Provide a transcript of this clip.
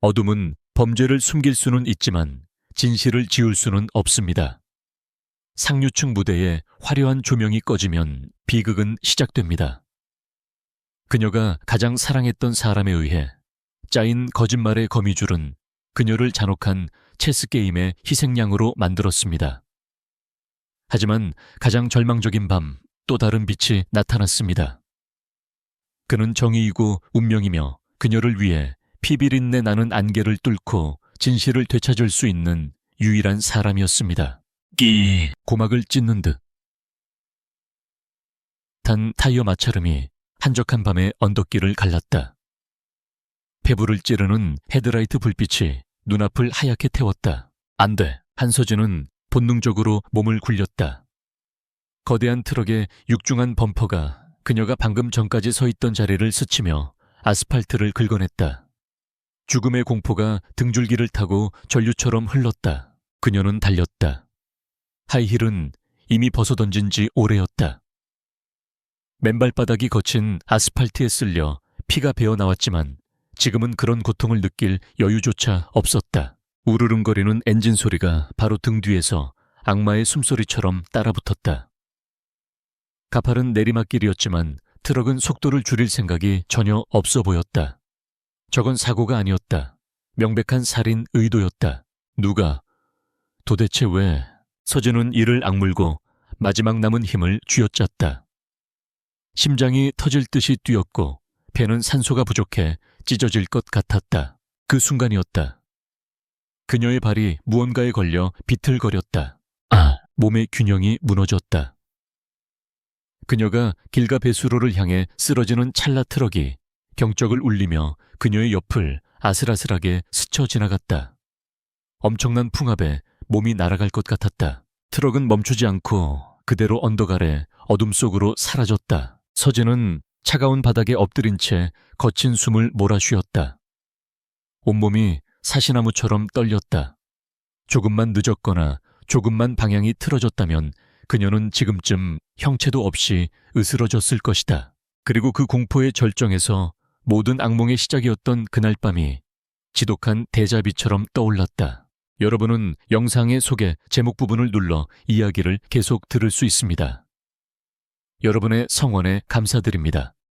어둠은 범죄를 숨길 수는 있지만 진실을 지울 수는 없습니다. 상류층 무대에 화려한 조명이 꺼지면 비극은 시작됩니다. 그녀가 가장 사랑했던 사람에 의해 짜인 거짓말의 거미줄은 그녀를 잔혹한 체스 게임의 희생양으로 만들었습니다. 하지만 가장 절망적인 밤 또 다른 빛이 나타났습니다. 그는 정의이고 운명이며 그녀를 위해 피비린내 나는 안개를 뚫고 진실을 되찾을 수 있는 유일한 사람이었습니다. 끼 고막을 찢는 듯. 단 타이어 마찰음이 한적한 밤의 언덕길을 갈랐다. 폐부를 찌르는 헤드라이트 불빛이 눈앞을 하얗게 태웠다. 안 돼. 한서진은 본능적으로 몸을 굴렸다. 거대한 트럭의 육중한 범퍼가 그녀가 방금 전까지 서 있던 자리를 스치며 아스팔트를 긁어냈다. 죽음의 공포가 등줄기를 타고 전류처럼 흘렀다. 그녀는 달렸다. 하이힐은 이미 벗어던진 지 오래였다. 맨발바닥이 거친 아스팔트에 쓸려 피가 배어 나왔지만 지금은 그런 고통을 느낄 여유조차 없었다. 우르릉거리는 엔진 소리가 바로 등 뒤에서 악마의 숨소리처럼 따라붙었다. 가파른 내리막길이었지만 트럭은 속도를 줄일 생각이 전혀 없어 보였다. 저건 사고가 아니었다. 명백한 살인 의도였다. 누가? 도대체 왜? 서진은 이를 악물고 마지막 남은 힘을 쥐어짰다. 심장이 터질 듯이 뛰었고 배는 산소가 부족해 찢어질 것 같았다. 그 순간이었다. 그녀의 발이 무언가에 걸려 비틀거렸다. 아, 몸의 균형이 무너졌다. 그녀가 길가 배수로를 향해 쓰러지는 찰나 트럭이 경적을 울리며 그녀의 옆을 아슬아슬하게 스쳐 지나갔다. 엄청난 풍압에 몸이 날아갈 것 같았다. 트럭은 멈추지 않고 그대로 언덕 아래 어둠 속으로 사라졌다. 서진은 차가운 바닥에 엎드린 채 거친 숨을 몰아쉬었다. 온몸이 사시나무처럼 떨렸다. 조금만 늦었거나 조금만 방향이 틀어졌다면 그녀는 지금쯤 형체도 없이 으스러졌을 것이다. 그리고 그 공포의 절정에서 모든 악몽의 시작이었던 그날 밤이 지독한 대자비처럼 떠올랐다. 여러분은 영상의 속에 제목 부분을 눌러 이야기를 계속 들을 수 있습니다. 여러분의 성원에 감사드립니다.